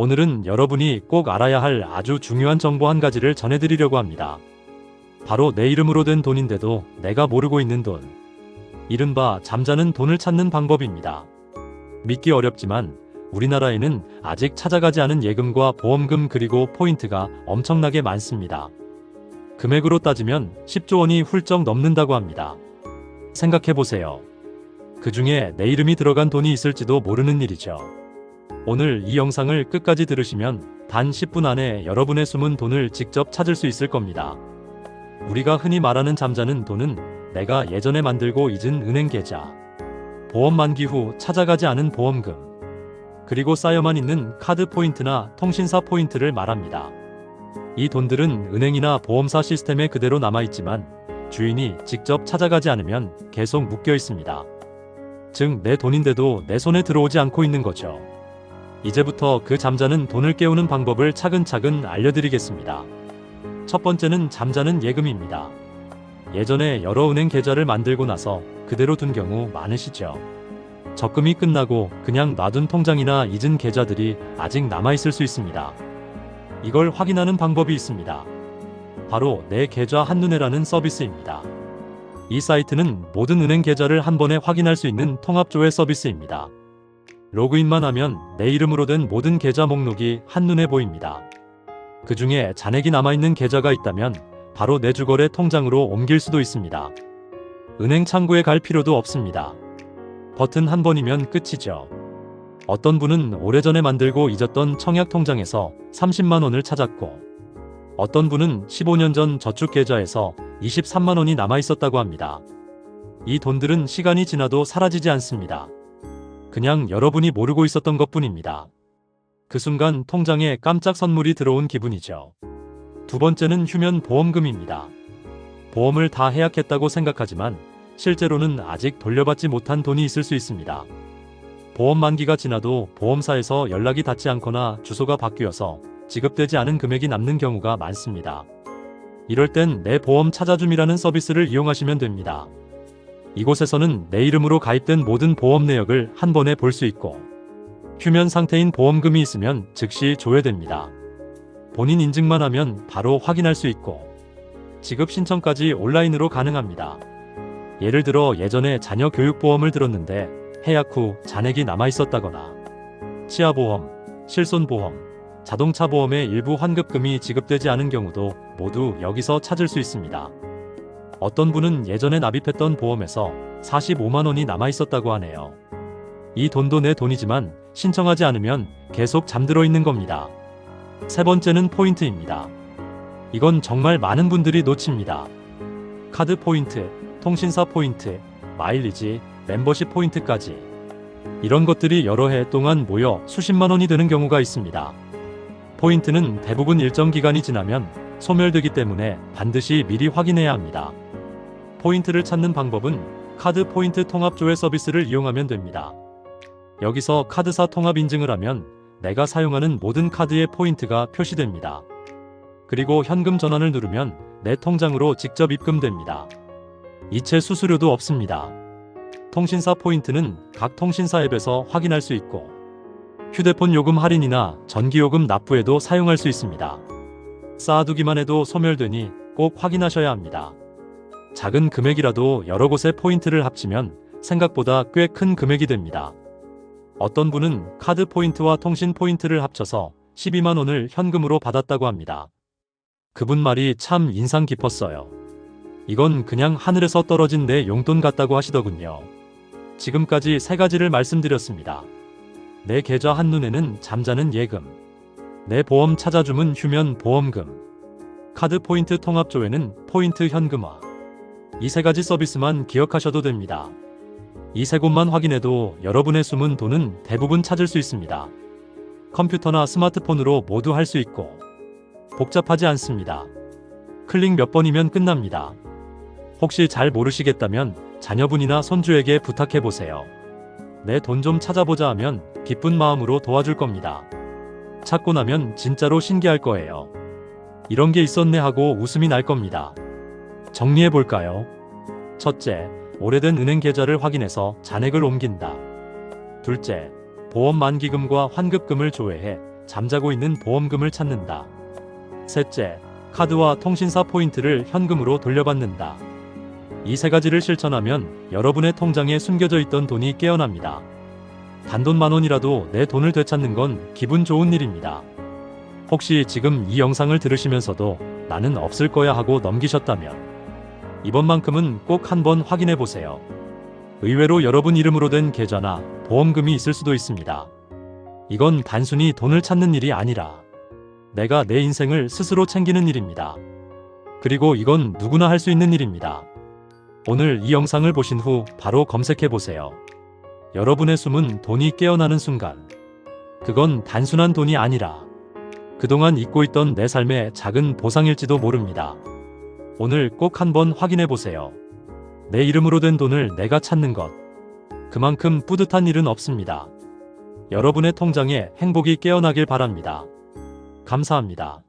오늘은 여러분이 꼭 알아야 할 아주 중요한 정보 한 가지를 전해드리려고 합니다. 바로 내 이름으로 된 돈인데도 내가 모르고 있는 돈. 이른바 잠자는 돈을 찾는 방법입니다. 믿기 어렵지만 우리나라에는 아직 찾아가지 않은 예금과 보험금 그리고 포인트가 엄청나게 많습니다. 금액으로 따지면 10조 원이 훌쩍 넘는다고 합니다. 생각해보세요. 그 중에 내 이름이 들어간 돈이 있을지도 모르는 일이죠. 오늘 이 영상을 끝까지 들으시면 단 10분 안에 여러분의 숨은 돈을 직접 찾을 수 있을 겁니다. 우리가 흔히 말하는 잠자는 돈은 내가 예전에 만들고 잊은 은행 계좌, 보험 만기 후 찾아가지 않은 보험금, 그리고 쌓여만 있는 카드 포인트나 통신사 포인트를 말합니다. 이 돈들은 은행이나 보험사 시스템에 그대로 남아있지만 주인이 직접 찾아가지 않으면 계속 묶여 있습니다. 즉, 내 돈인데도 내 손에 들어오지 않고 있는 거죠. 이제부터 그 잠자는 돈을 깨우는 방법을 차근차근 알려드리겠습니다. 첫 번째는 잠자는 예금입니다. 예전에 여러 은행 계좌를 만들고 나서 그대로 둔 경우 많으시죠. 적금이 끝나고 그냥 놔둔 통장이나 잊은 계좌들이 아직 남아있을 수 있습니다. 이걸 확인하는 방법이 있습니다. 바로 내 계좌 한눈에라는 서비스입니다. 이 사이트는 모든 은행 계좌를 한 번에 확인할 수 있는 통합조회 서비스입니다. 로그인만 하면 내 이름으로 된 모든 계좌 목록이 한눈에 보입니다. 그 중에 잔액이 남아있는 계좌가 있다면 바로 내 주거래 통장으로 옮길 수도 있습니다. 은행 창구에 갈 필요도 없습니다. 버튼 한 번이면 끝이죠. 어떤 분은 오래전에 만들고 잊었던 청약 통장에서 30만 원을 찾았고, 어떤 분은 15년 전 저축 계좌에서 23만 원이 남아 있었다고 합니다. 이 돈들은 시간이 지나도 사라지지 않습니다. 그냥 여러분이 모르고 있었던 것 뿐입니다. 그 순간 통장에 깜짝 선물이 들어온 기분이죠. 두 번째는 휴면 보험금입니다. 보험을 다 해약했다고 생각하지만 실제로는 아직 돌려받지 못한 돈이 있을 수 있습니다. 보험 만기가 지나도 보험사에서 연락이 닿지 않거나 주소가 바뀌어서 지급되지 않은 금액이 남는 경우가 많습니다. 이럴 땐 내 보험 찾아줌이라는 서비스를 이용하시면 됩니다. 이곳에서는 내 이름으로 가입된 모든 보험 내역을 한 번에 볼 수 있고 휴면 상태인 보험금이 있으면 즉시 조회됩니다. 본인 인증만 하면 바로 확인할 수 있고 지급 신청까지 온라인으로 가능합니다. 예를 들어 예전에 자녀 교육보험을 들었는데 해약 후 잔액이 남아 있었다거나 치아보험, 실손보험, 자동차 보험의 일부 환급금이 지급되지 않은 경우도 모두 여기서 찾을 수 있습니다. 어떤 분은 예전에 납입했던 보험에서 45만 원이 남아 있었다고 하네요. 이 돈도 내 돈이지만 신청하지 않으면 계속 잠들어 있는 겁니다. 세 번째는 포인트입니다. 이건 정말 많은 분들이 놓칩니다. 카드 포인트, 통신사 포인트, 마일리지, 멤버십 포인트까지. 이런 것들이 여러 해 동안 모여 수십만 원이 되는 경우가 있습니다. 포인트는 대부분 일정 기간이 지나면 소멸되기 때문에 반드시 미리 확인해야 합니다. 포인트를 찾는 방법은 카드 포인트 통합 조회 서비스를 이용하면 됩니다. 여기서 카드사 통합 인증을 하면 내가 사용하는 모든 카드의 포인트가 표시됩니다. 그리고 현금 전환을 누르면 내 통장으로 직접 입금됩니다. 이체 수수료도 없습니다. 통신사 포인트는 각 통신사 앱에서 확인할 수 있고 휴대폰 요금 할인이나 전기요금 납부에도 사용할 수 있습니다. 쌓아두기만 해도 소멸되니 꼭 확인하셔야 합니다. 작은 금액이라도 여러 곳에 포인트를 합치면 생각보다 꽤 큰 금액이 됩니다. 어떤 분은 카드 포인트와 통신 포인트를 합쳐서 12만 원을 현금으로 받았다고 합니다. 그분 말이 참 인상 깊었어요. 이건 그냥 하늘에서 떨어진 내 용돈 같다고 하시더군요. 지금까지 세 가지를 말씀드렸습니다. 내 계좌 한눈에는 잠자는 예금, 내 보험 찾아줌은 휴면 보험금, 카드 포인트 통합조회는 포인트 현금화. 이 세 가지 서비스만 기억하셔도 됩니다. 이 세 곳만 확인해도 여러분의 숨은 돈은 대부분 찾을 수 있습니다. 컴퓨터나 스마트폰으로 모두 할 수 있고 복잡하지 않습니다. 클릭 몇 번이면 끝납니다. 혹시 잘 모르시겠다면 자녀분이나 손주에게 부탁해 보세요. 내 돈 좀 찾아보자 하면 기쁜 마음으로 도와줄 겁니다. 찾고 나면 진짜로 신기할 거예요. 이런 게 있었네 하고 웃음이 날 겁니다. 정리해 볼까요? 첫째, 오래된 은행 계좌를 확인해서 잔액을 옮긴다. 둘째, 보험 만기금과 환급금을 조회해 잠자고 있는 보험금을 찾는다. 셋째, 카드와 통신사 포인트를 현금으로 돌려받는다. 이 세 가지를 실천하면 여러분의 통장에 숨겨져 있던 돈이 깨어납니다. 단돈 만 원이라도 내 돈을 되찾는 건 기분 좋은 일입니다. 혹시 지금 이 영상을 들으시면서도 나는 없을 거야 하고 넘기셨다면 이번만큼은 꼭 한번 확인해 보세요. 의외로 여러분 이름으로 된 계좌나 보험금이 있을 수도 있습니다. 이건 단순히 돈을 찾는 일이 아니라 내가 내 인생을 스스로 챙기는 일입니다. 그리고 이건 누구나 할 수 있는 일입니다. 오늘 이 영상을 보신 후 바로 검색해 보세요. 여러분의 숨은 돈이 깨어나는 순간. 그건 단순한 돈이 아니라 그동안 잊고 있던 내 삶의 작은 보상일지도 모릅니다. 오늘 꼭 한번 확인해 보세요. 내 이름으로 된 돈을 내가 찾는 것. 그만큼 뿌듯한 일은 없습니다. 여러분의 통장에 행복이 깨어나길 바랍니다. 감사합니다.